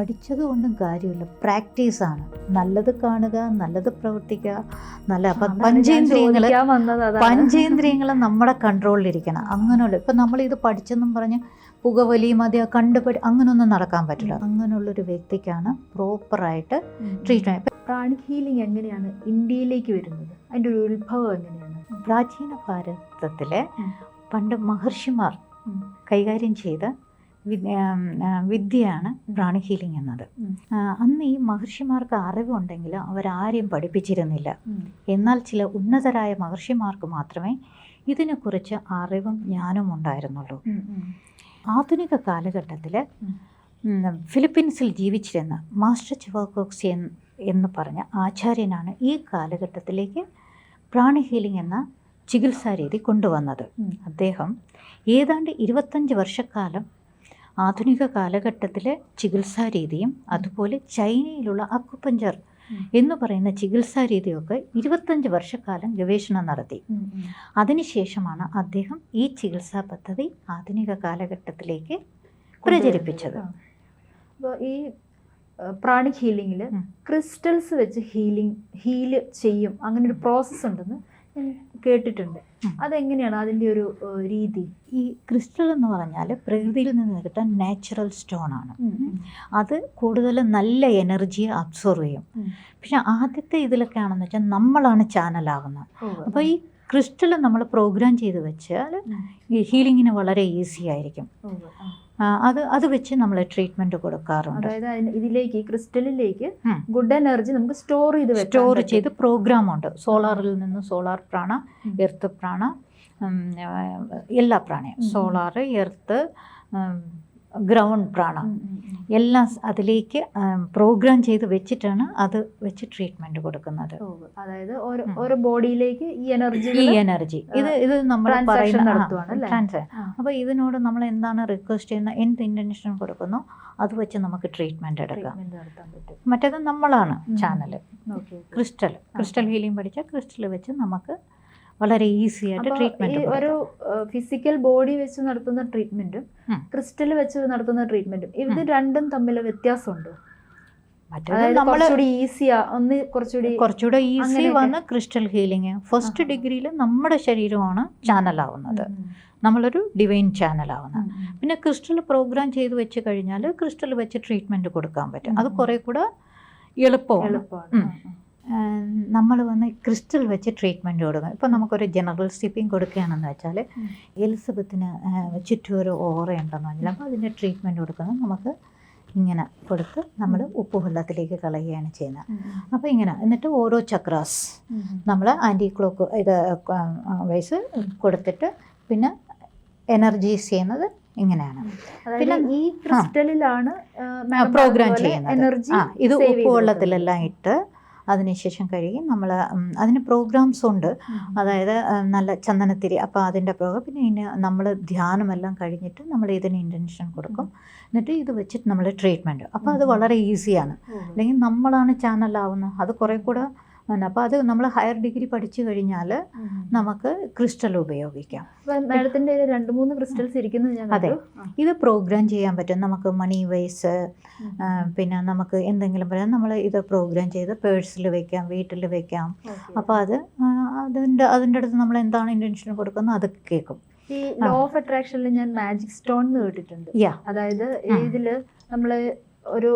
പഠിച്ചത് കൊണ്ടും കാര്യമില്ല. പ്രാക്ടീസാണ് നല്ലത് കാണുക നല്ലത് പ്രവർത്തിക്കുക. നല്ല പഞ്ചേന്ദ്രിയങ്ങൾ പഞ്ചേന്ദ്രിയങ്ങൾ നമ്മുടെ കൺട്രോളിലിരിക്കണം അങ്ങനെയുള്ള ഇപ്പം നമ്മൾ ഇത് പഠിച്ചെന്നും പറഞ്ഞ് പുകവലി അത് കണ്ടുപടി അങ്ങനൊന്നും നടക്കാൻ പറ്റില്ല. അങ്ങനെയുള്ളൊരു വ്യക്തിക്കാണ് പ്രോപ്പറായിട്ട് ട്രീറ്റ്മെന്റ് ട്രീറ്റ്മെന്റ് പ്രാണിക് ഹീലിംഗ് എങ്ങനെയാണ് ഇന്ത്യയിലേക്ക് വരുന്നത്? അതിന്റെ ഒരു ഉത്ഭവം എങ്ങനെയാണ്? പ്രാചീന ഭാരതത്തിലെ പണ്ട് മഹർഷിമാർ കൈകാര്യം ചെയ്ത വിദ്യയാണ് പ്രാണി ഹീലിംഗ് എന്നത്. അന്ന് ഈ മഹർഷിമാർക്ക് അറിവുണ്ടെങ്കിൽ അവരാരെയും പഠിപ്പിച്ചിരുന്നില്ല. എന്നാൽ ചില ഉന്നതരായ മഹർഷിമാർക്ക് മാത്രമേ ഇതിനെക്കുറിച്ച് അറിവും ജ്ഞാനവും ഉണ്ടായിരുന്നുള്ളൂ. ആധുനിക കാലഘട്ടത്തിൽ ഫിലിപ്പീൻസിൽ ജീവിച്ചിരുന്ന മാസ്റ്റർ ചിവാക്കോക്സി എന്ന് പറഞ്ഞ ആചാര്യനാണ് ഈ കാലഘട്ടത്തിലേക്ക് പ്രാണി ഹീലിംഗ് എന്ന ചികിത്സാരീതി കൊണ്ടുവന്നത്. അദ്ദേഹം ഏതാണ്ട് ഇരുപത്തഞ്ച് വർഷക്കാലം ആധുനിക കാലഘട്ടത്തിലെ ചികിത്സാ രീതിയും അതുപോലെ ചൈനയിലുള്ള അക്കുപഞ്ചർ എന്ന് പറയുന്ന ചികിത്സാ രീതിയൊക്കെ ഇരുപത്തഞ്ച് വർഷക്കാലം ഗവേഷണം നടത്തി. അതിനുശേഷമാണ് അദ്ദേഹം ഈ ചികിത്സാ പദ്ധതി ആധുനിക കാലഘട്ടത്തിലേക്ക് പ്രചരിപ്പിച്ചത്. ഈ പ്രാണിക് ഹീലിംഗിൽ ക്രിസ്റ്റൽസ് വെച്ച് ഹീലിംഗ് ഹീൽ ചെയ്യും. അങ്ങനെ ഒരു പ്രോസസ്സ് ഉണ്ടെന്ന് കേട്ടിട്ടുണ്ട്. അതെങ്ങനെയാണ് അതിന്റെ ഒരു രീതി? ഈ ക്രിസ്റ്റൽ എന്ന് പറഞ്ഞാൽ പ്രകൃതിയിൽ നിന്ന് കിട്ടാൻ നാച്ചുറൽ സ്റ്റോൺ ആണ്. അത് കൂടുതലും നല്ല എനർജിയെ അബ്സോർവ് ചെയ്യും. പക്ഷെ ആദ്യത്തെ ഇതിലൊക്കെ ആണെന്ന് വെച്ചാൽ നമ്മളാണ് ചാനലാകുന്നത് അപ്പോൾ ഈ ക്രിസ്റ്റൽ നമ്മൾ പ്രോഗ്രാം ചെയ്ത് വെച്ചാൽ. ഈ ഹീലിങ്ങിന് വളരെ ഈസി ആയിരിക്കും. അത് അത് വെച്ച് നമ്മൾ ട്രീറ്റ്മെന്റ് കൊടുക്കാറുണ്ട്. അതായത് ഇതിലേക്ക് ക്രിസ്റ്റലിലേക്ക് ഗുഡ് എനർജി നമുക്ക് സ്റ്റോർ ചെയ്ത് സ്റ്റോർ ചെയ്ത് പ്രോഗ്രാം ഉണ്ട്. സോളാറിൽ നിന്ന് സോളാർ പ്രാണ എർത്ത് പ്രാണ എല്ലാ പ്രാണയും സോളാറ് സോളാർ എർത്ത് ഗ്രൗണ്ട് പ്രാണ. എല്ലാം അതിലേക്ക് പ്രോഗ്രാം ചെയ്ത് വെച്ചിട്ടാണ് അത് വെച്ച് ട്രീറ്റ്മെന്റ് കൊടുക്കുന്നത്. അതായത് ഓരോ ബോഡിയിലേക്ക് ഈ എനർജി ഈ എനർജി. ഇത് ഇത് നമ്മൾ പറയുന്ന അപ്പോൾ ഇതിനോട് നമ്മൾ എന്താണ് റിക്വസ്റ്റ് ചെയ്യുന്ന എന്ത് ഇന്റൻഷൻ കൊടുക്കുന്നു അത് വെച്ച് നമുക്ക് ട്രീറ്റ്മെന്റ് എടുക്കാം. മറ്റേത് നമ്മളാണ് channel channel crystal crystal healing പഠിച്ച ക്രിസ്റ്റൽ വെച്ച് നമുക്ക് വളരെ ഈസി ആയിട്ട് ട്രീറ്റ്മെന്റ് ഒരു ഫിസിക്കൽ ബോഡി വെച്ച് നടത്തുന്ന ട്രീറ്റ്മെന്റും ക്രിസ്റ്റൽ വെച്ച് നടത്തുന്ന ട്രീറ്റ്മെന്റും ഇത് രണ്ടും തമ്മിൽ വ്യത്യാസമുണ്ട്? കുറച്ചുകൂടി ഈസിയാ ഒന്ന് കുറച്ചുകൂടി കുറച്ചുകൂടെ ഈസി വന്ന് ക്രിസ്റ്റൽ ഹീലിംഗ് ഫസ്റ്റ്. ഡിഗ്രിയിൽ നമ്മുടെ ശരീരമാണ് ചാനലാവുന്നത് ആവുന്നത്. നമ്മളൊരു ഡിവൈൻ ചാനലാവുന്നത്. പിന്നെ ക്രിസ്റ്റൽ പ്രോഗ്രാം ചെയ്ത് വെച്ച് കഴിഞ്ഞാൽ ക്രിസ്റ്റൽ വെച്ച് ട്രീറ്റ്മെന്റ് കൊടുക്കാൻ പറ്റും. അത് കുറെ കൂടെ എളുപ്പമാണ്. നമ്മൾ വന്ന് ക്രിസ്റ്റൽ വെച്ച് ട്രീറ്റ്മെന്റ് കൊടുക്കും. ഇപ്പോൾ നമുക്കൊരു ജനറൽ സ്റ്റിപ്പിംഗ് കൊടുക്കുകയാണെന്ന് വെച്ചാൽ. എലിസബത്തിന് ചുറ്റൊരു ചുറ്റും ഒരു ഓറ ഉണ്ടെന്ന് പറഞ്ഞാൽ അപ്പോൾ അതിന്റെ ട്രീറ്റ്മെന്റ് കൊടുക്കുന്നത് നമുക്ക് ഇങ്ങനെ കൊടുത്ത് നമ്മൾ ഉപ്പ് വെള്ളത്തിലേക്ക് കളയുകയാണ് ചെയ്യുന്നത്. അപ്പോൾ ഇങ്ങനെ എന്നിട്ട് ഓരോ ചക്രാസ്. നമ്മൾ ആന്റി ക്ലോക്ക് ഇത് വൈസ് കൊടുത്തിട്ട് പിന്നെ എനർജീസ് ചെയ്യുന്നത് ഇങ്ങനെയാണ്. പിന്നെ ഈ ക്രിസ്റ്റലിലാണ് പ്രോഗ്രാം ചെയ്യുന്നത്. എനർജി ഇത് ഉപ്പ് വെള്ളത്തിലെല്ലാം ഇട്ട് അതിനുശേഷം കഴുകി നമ്മൾ അതിന് പ്രോഗ്രാംസ് ഉണ്ട്. അതായത് നല്ല ചന്ദനത്തിരി അപ്പോൾ അതിന്റെ പ്രോഗ്രാം പിന്നെ ഇതിന് നമ്മൾ ധ്യാനമെല്ലാം കഴിഞ്ഞിട്ട് നമ്മൾ ഇതിന് ഇന്റൻഷൻ കൊടുക്കും. എന്നിട്ട് ഇത് വെച്ചിട്ട് നമ്മൾ ട്രീറ്റ്മെന്റ് അപ്പോൾ അത് വളരെ ഈസിയാണ് അല്ലെങ്കിൽ നമ്മളാണ് ചാനലാവുന്നത് അത് കുറേ കൂടെ അപ്പോൾ അത് നമ്മൾ ഹയർ ഡിഗ്രി പഠിച്ചു കഴിഞ്ഞാൽ നമുക്ക് ക്രിസ്റ്റൽ ഉപയോഗിക്കാം. മാഡത്തിന്റെ രണ്ട് മൂന്ന് ക്രിസ്റ്റൽസ് ഇരിക്കുന്നത് ഞാൻ അതെ. ഇത് പ്രോഗ്രാം ചെയ്യാൻ പറ്റും. നമുക്ക് മണി വൈസ് പിന്നെ നമുക്ക് എന്തെങ്കിലും പറയാം. നമ്മൾ ഇത് പ്രോഗ്രാം ചെയ്ത് പേഴ്സിൽ വെക്കാം വീട്ടിൽ വെക്കാം. അപ്പോൾ അത് അതിന്റെ അതിന്റെ അടുത്ത് നമ്മൾ എന്താണ് ഇന്റൻഷൻ കൊടുക്കുന്നത് അത് കേൾക്കും. ഈ ലോ ഓഫ് അട്രാക്ഷനിൽ ഞാൻ മാജിക് സ്റ്റോൺ എന്ന് കേട്ടിട്ടുണ്ട്. അതായത് ഇതിൽ നമ്മൾ നമ്മൾ ഒരു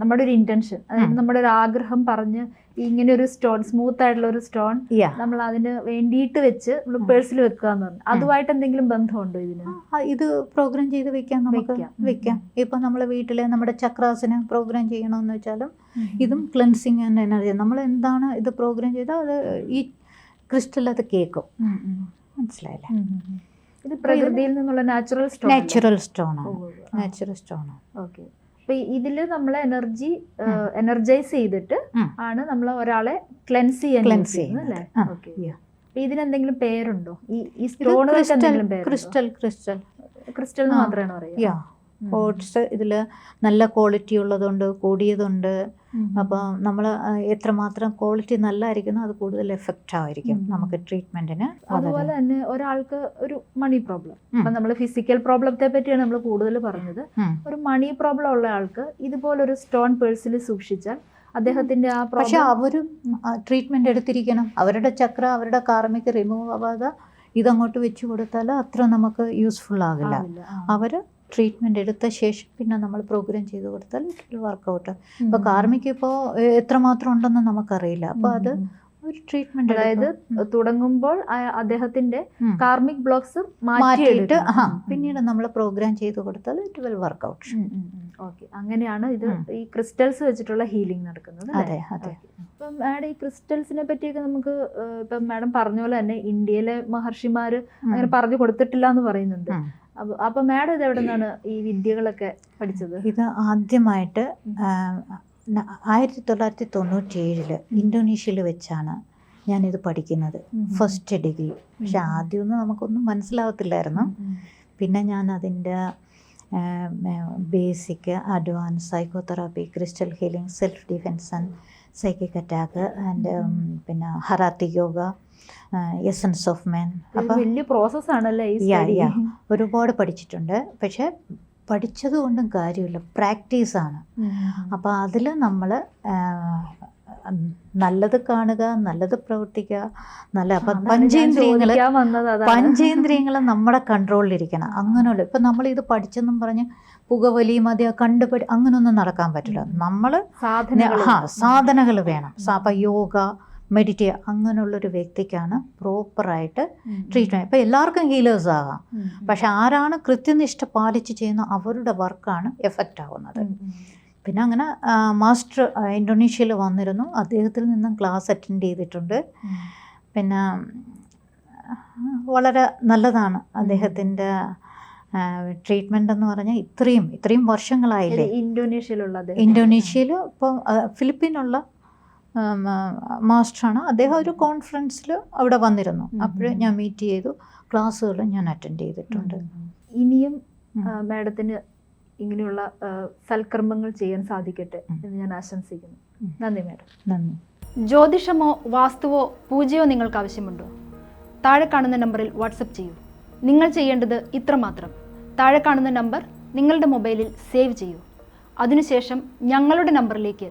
നമ്മുടെ ഒരു ഇന്റൻഷൻ അതായത് നമ്മുടെ ഒരു ആഗ്രഹം പറഞ്ഞ് ഇങ്ങനെ ഒരു സ്റ്റോൺ സ്മൂത്ത് ആയിട്ടുള്ള ഒരു സ്റ്റോൺ നമ്മൾ അതിന് വേണ്ടിയിട്ട് വെച്ച്. പേഴ്സിൽ വെക്കുക എന്ന് പറഞ്ഞു. അതുമായിട്ട് എന്തെങ്കിലും ബന്ധമുണ്ടോ ഇതിന്? ഇത് പ്രോഗ്രാം ചെയ്ത് വെക്കാം നമുക്ക്. വെക്കാം. ഇപ്പൊ നമ്മളെ വീട്ടിലെ നമ്മുടെ ചക്രാസിന് പ്രോഗ്രാം ചെയ്യണമെന്ന് വെച്ചാലും ഇതും ക്ലെൻസിങ് ആൻഡ് എനർജി നമ്മൾ എന്താണ് ഇത് പ്രോഗ്രാം ചെയ്താൽ അത് ഈ ക്രിസ്റ്റൽ അത് കേൾക്കും. മനസ്സിലായില്ലേ. ഇത് പ്രകൃതിയിൽ നിന്നുള്ള നാച്ചുറൽ സ്റ്റോൺ നാച്ചുറൽ സ്റ്റോണാണ് നാച്ചുറൽ സ്റ്റോണാണ് ഓക്കെ. അപ്പൊ ഇതിൽ നമ്മൾ എനർജി എനർജൈസ് ചെയ്തിട്ട് ആണ് നമ്മൾ ഒരാളെ ക്ലെൻസ് ചെയ്യാൻ ക്ലെൻസ് ചെയ്യുന്നത്. ഇതിനെന്തെങ്കിലും പേരുണ്ടോ? ഈ ഈ സ്റ്റോണുകൾക്ക് ക്രിസ്റ്റൽ ക്രിസ്റ്റൽ ക്രിസ്റ്റൽ. മാത്രമാണ് പറയുക ഇതിൽ നല്ല ക്വാളിറ്റി ഉള്ളതുണ്ട് കൂടിയതുണ്ട്. അപ്പോൾ നമ്മൾ എത്രമാത്രം ക്വാളിറ്റി നല്ലായിരിക്കുന്നു അത് കൂടുതൽ എഫക്റ്റ് ആയിരിക്കും നമുക്ക് ട്രീറ്റ്മെന്റിന്. അതുപോലെ തന്നെ ഒരാൾക്ക് ഒരു മണി പ്രോബ്ലം. അപ്പം നമ്മൾ ഫിസിക്കൽ പ്രോബ്ലത്തെ പറ്റിയാണ് നമ്മൾ കൂടുതൽ പറഞ്ഞത്. ഒരു മണി പ്രോബ്ലം ഉള്ള ആൾക്ക് ഇതുപോലൊരു സ്റ്റോൺ പേഴ്സിൽ സൂക്ഷിച്ചാൽ അദ്ദേഹത്തിന്റെ ആ പക്ഷെ അവരും ട്രീറ്റ്മെന്റ് എടുത്തിരിക്കണം. അവരുടെ ചക്ര അവരുടെ കാർമിക് റിമൂവ് ആവാതെ ഇതങ്ങോട്ട് വെച്ചു കൊടുത്താൽ അത്ര നമുക്ക് യൂസ്ഫുൾ ആകില്ല. അവർ ട്രീറ്റ്മെന്റ് എടുത്ത ശേഷം പിന്നെ നമ്മൾ പ്രോഗ്രാം ചെയ്ത് കൊടുത്താൽ ഇറ്റ് വർക്കൗട്ട് ഇപ്പോൾ കാർമിക്ക് ഇപ്പോൾ എത്രമാത്രം ഉണ്ടെന്ന് നമുക്കറിയില്ല. അപ്പോൾ അത് ഒരു ട്രീറ്റ്മെന്റ് അതായത് തുടങ്ങുമ്പോൾ അദ്ദേഹത്തിന്റെ അദ്ദേഹത്തിന്റെ കാർമിക് ബ്ലോക്സ് മാറ്റിയിട്ട് പിന്നീട് നമ്മൾ പ്രോഗ്രാം ചെയ്ത് കൊടുത്താൽ ഇറ്റ് വിൽ വർക്കൗട്ട് ഓക്കെ. അങ്ങനെയാണ് ഇത് ഈ ക്രിസ്റ്റൽസ് വെച്ചിട്ടുള്ള ഹീലിംഗ് നടക്കുന്നത് അതെ അതെ. ഇപ്പം മാഡം ഈ ക്രിസ്റ്റൽസിനെ പറ്റിയൊക്കെ നമുക്ക് ഇപ്പം മാഡം പറഞ്ഞ പോലെ തന്നെ ഇന്ത്യയിലെ മഹർഷിമാർ അങ്ങനെ പറഞ്ഞു കൊടുത്തിട്ടില്ല എന്ന് പറയുന്നുണ്ട്. അപ്പൊ മാഡം ഇത് എവിടെ നിന്നാണ് ഈ വിദ്യകളൊക്കെ പഠിച്ചത്? ഇത് ആദ്യമായിട്ട് ആയിരത്തി തൊള്ളായിരത്തി തൊണ്ണൂറ്റി ഏഴിൽ ഇന്തോനേഷ്യയിൽ വെച്ചാണ് ഞാനിത് പഠിക്കുന്നത്. ഫസ്റ്റ് ഡിഗ്രി പക്ഷെ. ആദ്യമൊന്നും നമുക്കൊന്നും മനസ്സിലാവത്തില്ലായിരുന്നു. പിന്നെ ഞാൻ അതിന്റെ basic advance psychotherapy crystal healing self defence and psychic attack and പിന്നെ ഹറാത്തി യോഗ എസൻസ് ഓഫ് മാൻ അപ്പോൾ അപ്പം വലിയ പ്രോസസ് ആണല്ലേ ഈ സ്റ്റഡി ഒരുപാട് പഠിച്ചിട്ടുണ്ട്. പക്ഷെ പഠിച്ചത് കൊണ്ടും കാര്യമില്ല പ്രാക്ടീസാണ്. അപ്പോൾ അതിൽ നമ്മൾ നല്ലത് കാണുക നല്ലത് പ്രവർത്തിക്കുക നല്ല അപ്പം പഞ്ചേന്ദ്രിയങ്ങൾ പഞ്ചേന്ദ്രിയങ്ങൾ നമ്മുടെ കൺട്രോളിലിരിക്കണം അങ്ങനെയുള്ള ഇപ്പം നമ്മൾ ഇത് പഠിച്ചെന്നും പറഞ്ഞ് പുകവലി മതി കണ്ടുപടി അങ്ങനെയൊന്നും നടക്കാൻ പറ്റില്ല. നമ്മൾ സാധനങ്ങൾ ആ സാധനകൾ വേണം. അപ്പം യോഗ മെഡിറ്റേറ്റ് അങ്ങനെയുള്ളൊരു വ്യക്തിക്കാണ് പ്രോപ്പറായിട്ട് ട്രീറ്റ്മെന്റ് ഇപ്പോൾ എല്ലാവർക്കും ഹീലേഴ്സ് ആകാം. പക്ഷെ ആരാണ് കൃത്യനിഷ്ഠ പാലിച്ച് ചെയ്യുന്ന അവരുടെ വർക്കാണ് എഫക്റ്റ് ആവുന്നത്. പിന്നെ അങ്ങനെ മാസ്റ്റർ ഇൻഡോനേഷ്യയിൽ വന്നിരുന്നു. അദ്ദേഹത്തിൽ നിന്നും ക്ലാസ് അറ്റൻഡ് ചെയ്തിട്ടുണ്ട്. പിന്നെ വളരെ നല്ലതാണ് അദ്ദേഹത്തിന്റെ ട്രീറ്റ്മെന്റ് എന്ന് പറഞ്ഞാൽ ഇത്രയും ഇത്രയും വർഷങ്ങളായില്ലേ? ഇൻഡോനേഷ്യയിലുള്ളത് ഇൻഡോനേഷ്യയിൽ ഇപ്പോൾ ഫിലിപ്പീനുള്ള മാസ്റ്ററാണ്. അദ്ദേഹം ഒരു കോൺഫറൻസിൽ അവിടെ വന്നിരുന്നു. അപ്പോൾ ഞാൻ മീറ്റ് ചെയ്തു. ക്ലാസ്സുകൾ ഞാൻ അറ്റൻഡ് ചെയ്തിട്ടുണ്ട്. ഇനിയും. മാഡത്തിന് ഇങ്ങനെയുള്ള സൽക്കർമ്മങ്ങൾ ചെയ്യാൻ സാധിക്കട്ടെ എന്ന് ഞാൻ ആശംസിക്കുന്നു. നന്ദി മാഡം. നന്ദി. ജ്യോതിഷമോ വാസ്തുവോ പൂജയോ നിങ്ങൾക്ക് ആവശ്യമുണ്ടോ? താഴെ കാണുന്ന നമ്പറിൽ വാട്സപ്പ് ചെയ്യൂ. നിങ്ങൾ ചെയ്യേണ്ടത് ഇത്രമാത്രം. താഴെ കാണുന്ന നമ്പർ നിങ്ങളുടെ മൊബൈലിൽ സേവ് ചെയ്യൂ. അതിനുശേഷം ഞങ്ങളുടെ നമ്പറിലേക്ക്